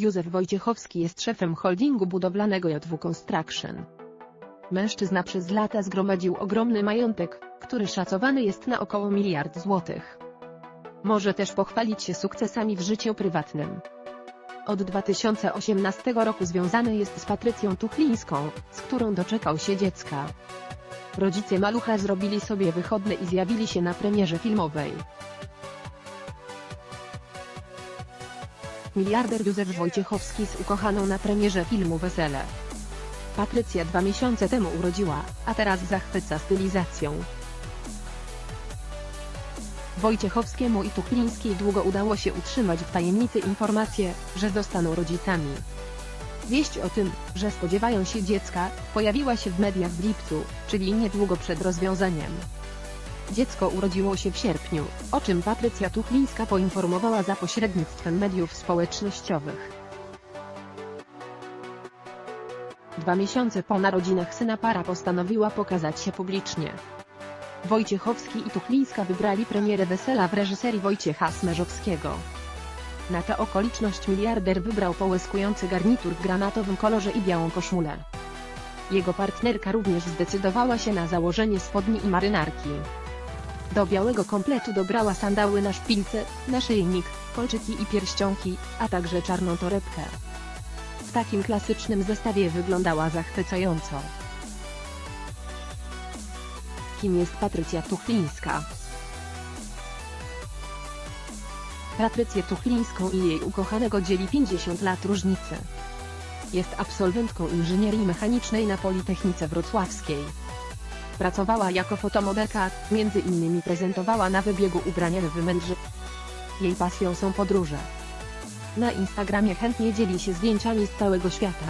Józef Wojciechowski jest szefem holdingu budowlanego JW Construction. Mężczyzna przez lata zgromadził ogromny majątek, który szacowany jest na około miliard złotych. Może też pochwalić się sukcesami w życiu prywatnym. Od 2018 roku związany jest z Patrycją Tuchlińską, z którą doczekał się dziecka. Rodzice malucha zrobili sobie wychodne i zjawili się na premierze filmowej. Miliarder Józef Wojciechowski z ukochaną na premierze filmu Wesele. Patrycja dwa miesiące temu urodziła, a teraz zachwyca stylizacją. Wojciechowskiemu i Tuchlińskiej długo udało się utrzymać w tajemnicy informację, że zostaną rodzicami. Wieść o tym, że spodziewają się dziecka, pojawiła się w mediach w lipcu, czyli niedługo przed rozwiązaniem. Dziecko urodziło się w sierpniu, o czym Patrycja Tuchlińska poinformowała za pośrednictwem mediów społecznościowych. Dwa miesiące po narodzinach syna para postanowiła pokazać się publicznie. Wojciechowski i Tuchlińska wybrali premierę wesela w reżyserii Wojciecha Smerzowskiego. Na tę okoliczność miliarder wybrał połyskujący garnitur w granatowym kolorze i białą koszulę. Jego partnerka również zdecydowała się na założenie spodni i marynarki. Do białego kompletu dobrała sandały na szpilce, naszyjnik, kolczyki i pierścionki, a także czarną torebkę. W takim klasycznym zestawie wyglądała zachwycająco. Kim jest Patrycja Tuchlińska? Patrycję Tuchlińską i jej ukochanego dzieli 50 lat różnicy. Jest absolwentką inżynierii mechanicznej na Politechnice Wrocławskiej. Pracowała jako fotomodelka, między innymi prezentowała na wybiegu ubrania w Wymędrze. Jej pasją są podróże. Na Instagramie chętnie dzieli się zdjęciami z całego świata.